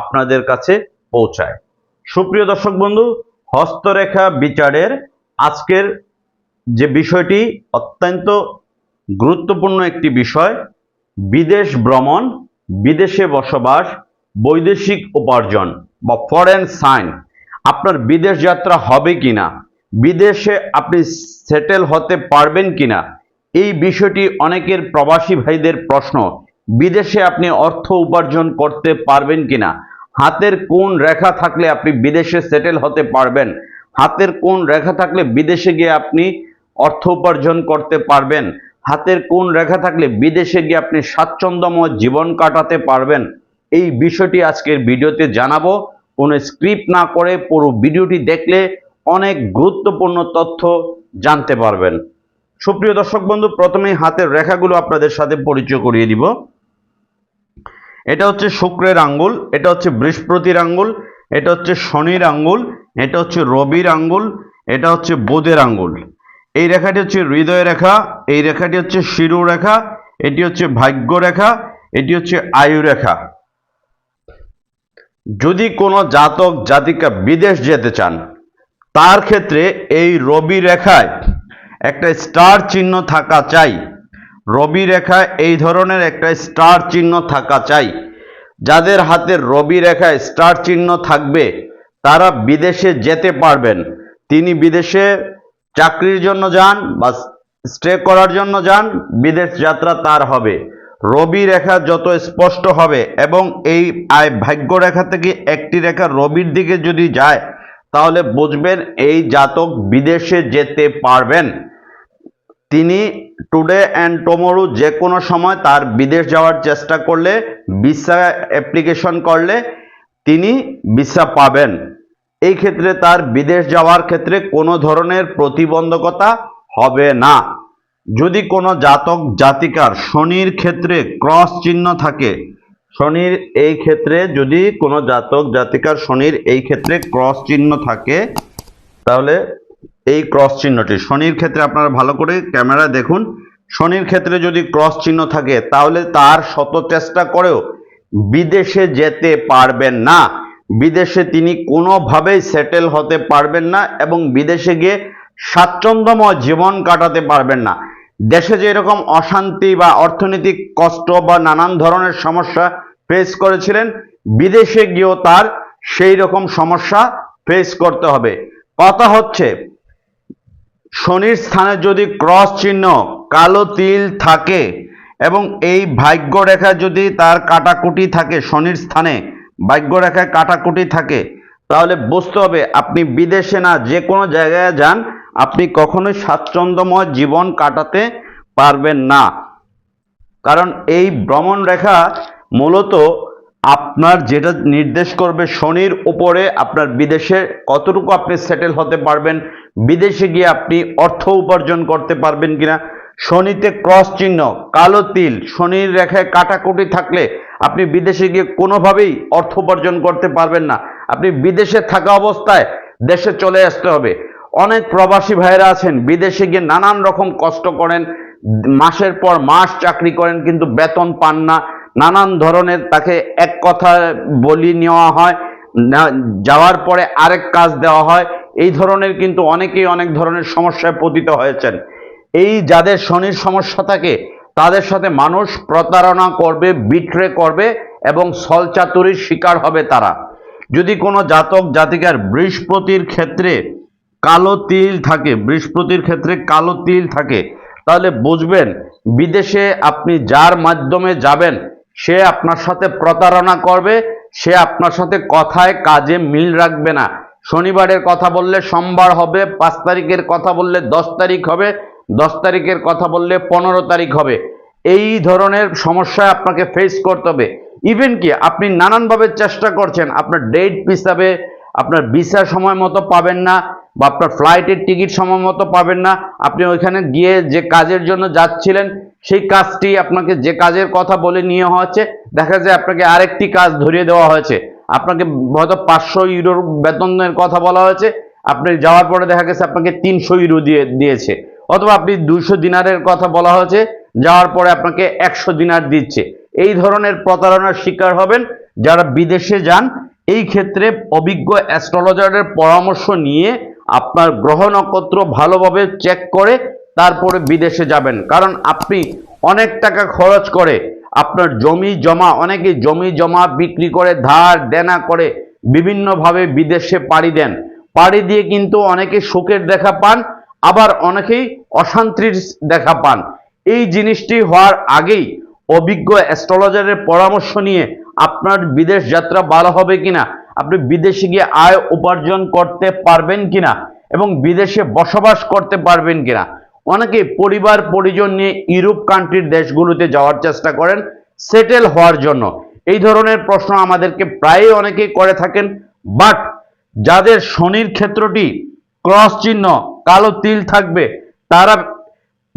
আপনাদের কাছে পৌঁছায়। সুপ্রিয় দর্শক বন্ধু, হস্তরেখা বিচারের আজকের যে বিষয়টি অত্যন্ত গুরুত্বপূর্ণ একটি বিষয়, বিদেশ ভ্রমণ, বিদেশে বসবাস, বৈদেশিক উপার্জন বা ফরেন সাইন আপনার বিদেশ যাত্রা হবে কিনা, বিদেশে আপনি সেটেল হতে পারবেন কিনা, এই বিষয়টি অনেকের প্রবাসী ভাইদের প্রশ্ন। বিদেশে আপনি অর্থ উপার্জন করতে পারবেন কিনা? হাতের কোন রেখা থাকলে আপনি বিদেশে সেটেল হতে পারবেন? হাতের কোন রেখা থাকলে বিদেশে গিয়ে আপনি অর্থ উপার্জন করতে পারবেন? হাতের কোন রেখা থাকলে বিদেশে গিয়ে আপনি স্বাচ্ছন্দ্যময় জীবন কাটাতে পারবেন? এই বিষয়টি আজকের ভিডিওতে জানাব। কোনো স্ক্রিপ্ট না করে পুরো ভিডিওটি দেখলে অনেক গুরুত্বপূর্ণ তথ্য জানতে পারবেন। সুপ্রিয় দর্শক বন্ধু, প্রথমেই হাতের রেখাগুলো আপনাদের সাথে পরিচয় করিয়ে দিব। এটা হচ্ছে শুক্রের আঙ্গুল, এটা হচ্ছে বৃহস্পতির আঙ্গুল, এটা হচ্ছে শনির আঙ্গুল, এটা হচ্ছে রবির আঙ্গুল, এটা হচ্ছে বুধের আঙ্গুল। এই রেখাটি হচ্ছে হৃদয় রেখা, এই রেখাটি হচ্ছে শিরু রেখা, এটি হচ্ছে ভাগ্য রেখা, এটি হচ্ছে আয়ু রেখা। যদি কোনো জাতক, জাতিকা বিদেশ যেতে চান, তার ক্ষেত্রে এই রবি রেখায় একটা স্টার চিহ্ন থাকা চাই। রবি রেখায় এই ধরনের একটা স্টার চিহ্ন থাকা চাই। যাদের হাতে রবি রেখায় স্টার চিহ্ন থাকবে, তারা বিদেশে যেতে পারবেন। তিনি বিদেশে চাকরির জন্য যান বা স্টে করার জন্য যান, বিদেশ যাত্রা তার হবে। রবি রেখা যত স্পষ্ট হবে এবং এই আয় ভাগ্য রেখা থেকে একটি রেখা রবির দিকে যদি যায়, তাহলে বুঝবেন এই জাতক বিদেশে যেতে পারবেন। তিনি টুডে অ্যান্ড টুমোরো যে কোনো সময় তার বিদেশ যাওয়ার চেষ্টা করলে ভিসা অ্যাপ্লিকেশন করলে তিনি ভিসা পাবেন। এই ক্ষেত্রে তার বিদেশ যাওয়ার ক্ষেত্রে কোনো ধরনের প্রতিবন্ধকতা হবে না। যদি কোনো জাতক, জাতিকার শনির ক্ষেত্রে ক্রস চিহ্ন থাকে, শনির এই ক্ষেত্রে যদি কোনো জাতক, জাতিকার শনির এই ক্ষেত্রে ক্রস চিহ্ন থাকে, তাহলে এই ক্রস চিহ্নটি। শনির ক্ষেত্রে আপনারা ভালো করে ক্যামেরা দেখুন। শনির ক্ষেত্রে যদি ক্রস চিহ্ন থাকে, তাহলে তার শত চেষ্টা করেও বিদেশে যেতে পারবেন না। বিদেশে তিনি কোনোভাবেই সেটেল হতে পারবেন না এবং বিদেশে গিয়ে স্বাচ্ছন্দ্যময় জীবন কাটাতে পারবেন না। দেশে যে এরকম অশান্তি বা অর্থনৈতিক কষ্ট বা নানান ধরনের সমস্যা ফেস করেছিলেন, বিদেশে গিয়েও তার সেই রকম সমস্যা ফেস করতে হবে। কথা হচ্ছে শনির স্থানে যদি ক্রস চিহ্ন কালো তিল থাকে এবং এই ভাগ্য রেখা যদি তার কাটাকুটি থাকে, শনির স্থানে ভাগ্য রেখায় কাটাকুটি থাকে, তাহলে বুঝতে হবে আপনি বিদেশে না যে কোনো জায়গায় যান, আপনি কখনোই স্বাচ্ছন্দ্যময় জীবন কাটাতে পারবেন না। কারণ এই ভ্রমণ রেখা মূলত আপনার যেটা নির্দেশ করবে, শনির উপরে আপনার বিদেশে কতটুকু আপনি সেটেল হতে পারবেন বিদেশে গিয়ে আপনি অর্থ উপার্জন করতে পারবেন কিনা? শনিতে ক্রস চিহ্ন, কালো তিল, শনির রেখায় কাটাকুটি থাকলে আপনি বিদেশে গিয়ে কোনোভাবেই অর্থ উপার্জন করতে পারবেন না। আপনি বিদেশে থাকা অবস্থায় দেশে চলে আসতে হবে। অনেক প্রবাসী ভাইরা আছেন, বিদেশে গিয়ে নানান রকম কষ্ট করেন, মাসের পর মাস চাকরি করেন কিন্তু বেতন পান না। নানান ধরনের তাকে এক কথা বলি নেওয়া হয় যাওয়ার পরে আরেক কাজ দেওয়া হয়। এই ধরনের কিন্তু অনেকেই অনেক ধরনের সমস্যায় পতিত হয়েছেন। এই যাদের শনির সমস্যা থাকে, তাদের সাথে মানুষ প্রতারণা করবে বিট্রে করবে এবং ছলচাতুরির শিকার হবে তারা। যদি কোনো জাতক, জাতিকার বৃহস্পতির ক্ষেত্রে কালো তিল থাকে, বৃহস্পতির ক্ষেত্রে কালো তিল থাকে, তাহলে বুঝবেন, বিদেশে আপনি যার মাধ্যমে যাবেন, সে আপনার সাথে প্রতারণা করবে, সে আপনার সাথে কথায় কাজে মিল রাখবে না। শনিবারের কথা বললে সোমবার হবে, পাঁচ তারিখের কথা বললে দশ তারিখ হবে, দশ তারিখের কথা বললে পনেরো তারিখ হবে। এই ধরনের সমস্যা আপনাকে ফেস করতে হবে। ইভেন কি, আপনি নানানভাবে চেষ্টা করছেন, আপনার ডেট হিসাবে আপনার ভিসা সময় মতো পাবেন না, বা আপনার ফ্লাইটের টিকিট সময় মতো পাবেন না, আপনি ওইখানে গিয়ে যে কাজের জন্য যাচ্ছিলেন, সেই কাজটি আপনাকে যে কাজের কথা বলে নিয়ে হয়েছে দেখা যায় আপনাকে আরেকটি কাজ ধরিয়ে দেওয়া হয়েছে। আপনাকে হয়তো পাঁচশো ইউরোর বেতনের কথা বলা হয়েছে। আপনি যাওয়ার পরে দেখা গেছে আপনাকে তিনশো ইউরো দিয়ে, দিয়েছে। অথবা আপনি দুশো দিনারের কথা বলা হয়েছে, যাওয়ার পরে আপনাকে একশো দিনার দিচ্ছে। এই ধরনের প্রতারণার শিকার হবেন যারা বিদেশে যান। এই ক্ষেত্রে অভিজ্ঞ অ্যাস্ট্রোলজারের পরামর্শ নিয়ে আপনার গ্রহ নক্ষত্র ভালোভাবে চেক করে, তারপরে বিদেশে যাবেন। কারণ আপনি অনেক টাকা খরচ করে আপনার জমি জমা, অনেকে জমি জমা বিক্রি করে, ধার দেনা করে বিভিন্নভাবে বিদেশে পাড়ি দেন। পাড়ি দিয়ে কিন্তু অনেকে সুখের দেখা পান, আবার অনেকেই অশান্তির দেখা পান। এই জিনিসটি হওয়ার আগেই অভিজ্ঞ অ্যাস্ট্রোলজারের পরামর্শ নিয়ে আপনার বিদেশ যাত্রা ভালো হবে কিনা, আপনি বিদেশে গিয়ে আয় উপার্জন করতে পারবেন কিনা, এবং বিদেশে বসবাস করতে পারবেন কিনা অনেকে পরিবার, পরিজন নিয়ে ইউরোপ কান্ট্রির দেশগুলোতে যাওয়ার চেষ্টা করেন সেটেল হওয়ার জন্য। এই ধরনের প্রশ্ন আমাদেরকে প্রায় অনেকেই করে থাকেন বাট যাদের শনির ক্ষেত্রটি ক্রস চিহ্ন, কালো তিল থাকবে, তারা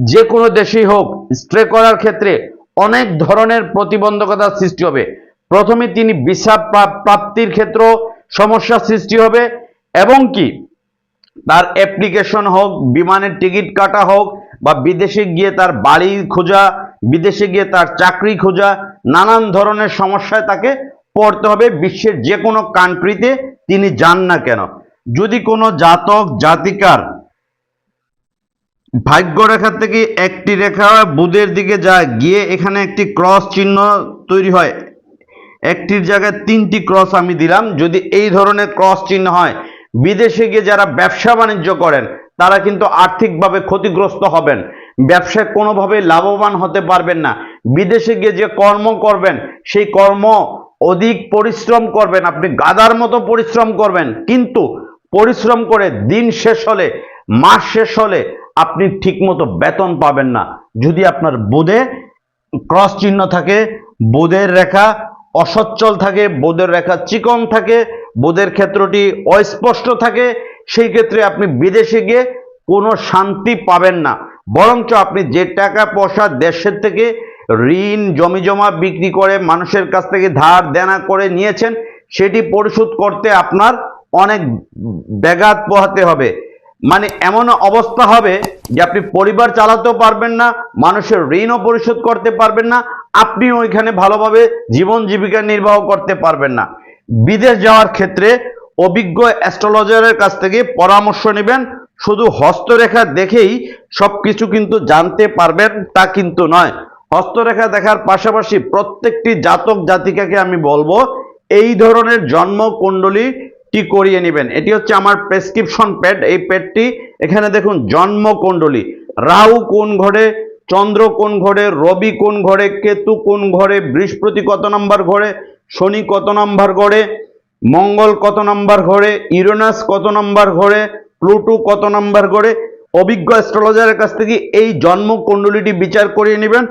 যে কোনো দেশেই হোক স্ট্রে করার ক্ষেত্রে অনেক ধরনের প্রতিবন্ধকতার সৃষ্টি হবে। প্রথমে তিনি প্রা- প্রাপ্তির ক্ষেত্র সমস্যা সৃষ্টি হবে, এবং কি তার অ্যাপ্লিকেশন হোক, বিমানের টিকিট কাটা হোক, বা বিদেশে গিয়ে তার বাড়ি খোঁজা, বিদেশে গিয়ে তার চাকরি খোঁজা, নানান ধরনের সমস্যায় তাকে পড়তে হবে। বিশ্বের যে কোনো কান্ট্রিতে তিনি যান না কেন। যদি কোনো জাতক, জাতিকার ভাগ্য রেখা থেকে একটি রেখা বুধের দিকে যায়, গিয়ে এখানে একটি ক্রস চিহ্ন তৈরি হয়, একটির জায়গায় তিনটি ক্রস আমি দিলাম। যদি এই ধরনের ক্রস চিহ্ন হয় বিদেশে গিয়ে যারা ব্যবসা বাণিজ্য করেন, তারা কিন্তু আর্থিকভাবে ক্ষতিগ্রস্ত হবেন। ব্যবসায় কোনোভাবে লাভবান হতে পারবেন না। বিদেশে গিয়ে যে কর্ম করবেন, সেই কর্ম অধিক পরিশ্রম করবেন। আপনি গাদার মতো পরিশ্রম করবেন। কিন্তু পরিশ্রম করে দিন শেষ হলে, মাস শেষ হলে আপনি ঠিকমতো বেতন পাবেন না। যদি আপনার বোধে ক্রস চিহ্ন থাকে, বোধের রেখা অসচ্ছল থাকে, বোধের রেখা চিকন থাকে, বোধের ক্ষেত্রটি অস্পষ্ট থাকে, সেই ক্ষেত্রে আপনি বিদেশে গিয়ে কোনো শান্তি পাবেন না। বরঞ্চ আপনি যে টাকা পয়সা দেশের থেকে ঋণ, জমি জমা বিক্রি করে মানুষের কাছ থেকে ধার দেনা করে নিয়েছেন, সেটি পরিশোধ করতে আপনার অনেক ব্যাঘাত পোহাতে হবে। মানে এমন অবস্থা হবে যে আপনি পরিবার চালাতেও পারবেন না, মানুষের ঋণও পরিশোধ করতে পারবেন না আপনি ওইখানে ভালোভাবে জীবন জীবিকা নির্বাহ করতে পারবেন না। বিদেশ যাওয়ার ক্ষেত্রে অভিজ্ঞ অ্যাস্ট্রোলজারের কাছ থেকে পরামর্শ নেবেন। শুধু হস্তরেখা দেখেই সব কিছু কিন্তু জানতে পারবেন, তা কিন্তু নয়। হস্তরেখা দেখার পাশাপাশি প্রত্যেকটি জাতক জাতিকাকে আমি বলব, এই ধরনের জন্ম কুণ্ডলীটি করিয়ে নেবেন। এটি হচ্ছে আমার প্রেসক্রিপশন প্যাড এই প্যাডটি এখানে দেখুন, জন্মকুণ্ডলী। রাহু কোন ঘরে চন্দ্র কোন ঘরে, রবি কোন ঘরে, কেতু কোন ঘরে, বৃহস্পতি কত নম্বর ঘরে, শনি কত নম্বর ঘরে, মঙ্গল কত নম্বর ঘরে, ইউরেনাস কত নম্বর ঘরে, প্লুটো কত নম্বর ঘরে, অভিজ্ঞ অ্যাস্ট্রোলজারের কাছ থেকে এই জন্ম কুণ্ডলীটি বিচার করিয়ে নেবেন,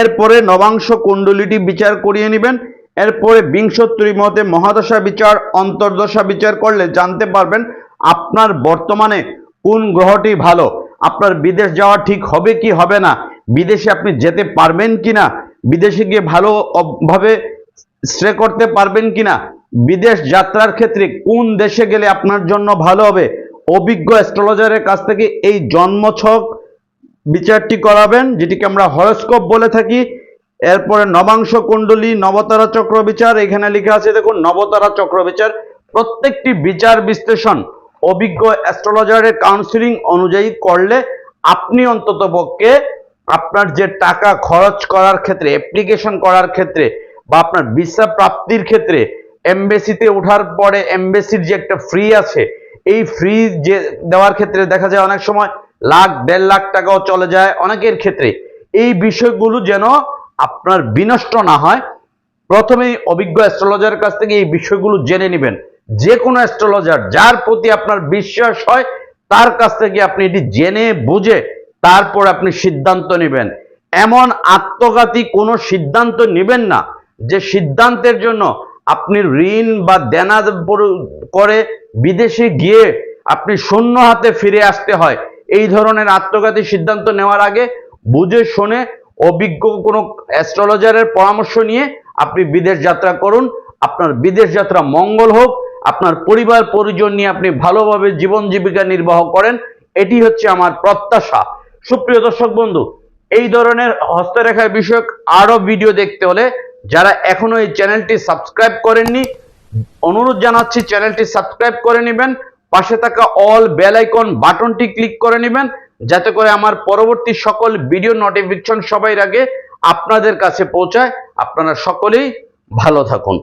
এরপরে নবাংশ কুণ্ডলিটি বিচার করিয়ে নেবেন, এরপরে বিংশোত্তরী মতে মহাদশা বিচার, অন্তর্দশা বিচার করলে জানতে পারবেন আপনার বর্তমানে কোন গ্রহটি ভালো, আপনার বিদেশ যাওয়া ঠিক হবে কি হবে না বিদেশে আপনি যেতে পারবেন কিনা, বিদেশে গিয়ে ভালো অব- ভাবে স্টে করতে পারবেন কিনা, বিদেশ যাত্রার ক্ষেত্রে কোন দেশে গেলে আপনার জন্য ভালো হবে, অভিজ্ঞ অ্যাস্ট্রোলজারের কাছ থেকে এই জন্মছক বিচারটি করাবেন, যেটিকে আমরা হরস্কোপ বলে থাকি। এরপরে নবাংশ কুণ্ডলী, নবতারা চক্র বিচার, এখানে লেখা আছে, দেখুন, নবতারা চক্র বিচার, প্রত্যেকটি বিচার বিশ্লেষণ অভিজ্ঞ অ্যাস্ট্রোলজারের কাউন্সিলিং অনুযায়ী করলে আপনি অন্তত পক্ষে আপনার যে টাকা খরচ করার ক্ষেত্রে অ্যাপ্লিকেশন করার ক্ষেত্রে বা আপনার ভিসা প্রাপ্তির ক্ষেত্রে এমবেসিতে ওঠার পরে এমবেসির যে একটা ফ্রি আছে, এই ফ্রি যে দেওয়ার ক্ষেত্রে দেখা যায় অনেক সময় লাখ, দেড় লাখ টাকাও চলে যায় অনেকের ক্ষেত্রে। এই বিষয়গুলো যেন আপনার বিনষ্ট না হয়, প্রথমেই অভিজ্ঞ অ্যাস্ট্রোলজারের কাছ থেকে এই বিষয়গুলো জেনে নেবেন। যে কোনো অ্যাস্ট্রোলজার যার প্রতি আপনার বিশ্বাস হয়, তার কাছ থেকে আপনি এটি জেনে, বুঝে তারপর আপনি সিদ্ধান্ত নেবেন। এমন আত্মঘাতী কোনো সিদ্ধান্ত নেবেন না যে সিদ্ধান্তের জন্য আপনি ঋণ বা দেনা করে বিদেশে গিয়ে আপনি শূন্য হাতে ফিরে আসতে হয়। এই ধরনের আত্মঘাতী সিদ্ধান্ত নেওয়ার আগে বুঝে শুনে অভিজ্ঞ কোনো অ্যাস্ট্রোলজারের পরামর্শ নিয়ে আপনি বিদেশ যাত্রা করুন। আপনার বিদেশ যাত্রা মঙ্গল হোক। আপনার পরিবার পরিজন নিয়ে আপনি ভালোভাবে জীবন জীবিকা নির্বাহ করেন। এটি হচ্ছে আমার প্রত্যাশা। সুপ্রিয় দর্শক বন্ধু, এই ধরনের হস্তরেখা বিষয়ক আরও ভিডিও দেখতে হলে যারা এখনও এই চ্যানেলটি সাবস্ক্রাইব করেননি, অনুরোধ জানাচ্ছি চ্যানেলটি সাবস্ক্রাইব করে নেবেন, পাশে থাকা অল বেল আইকন বাটনটি ক্লিক করে নেবেন, যাতে করে আমার পরবর্তী সকল ভিডিও নোটিফিকেশন সবাই আগে আপনাদের কাছে পৌঁছায়। আপনারা সকলেই ভালো থাকুন।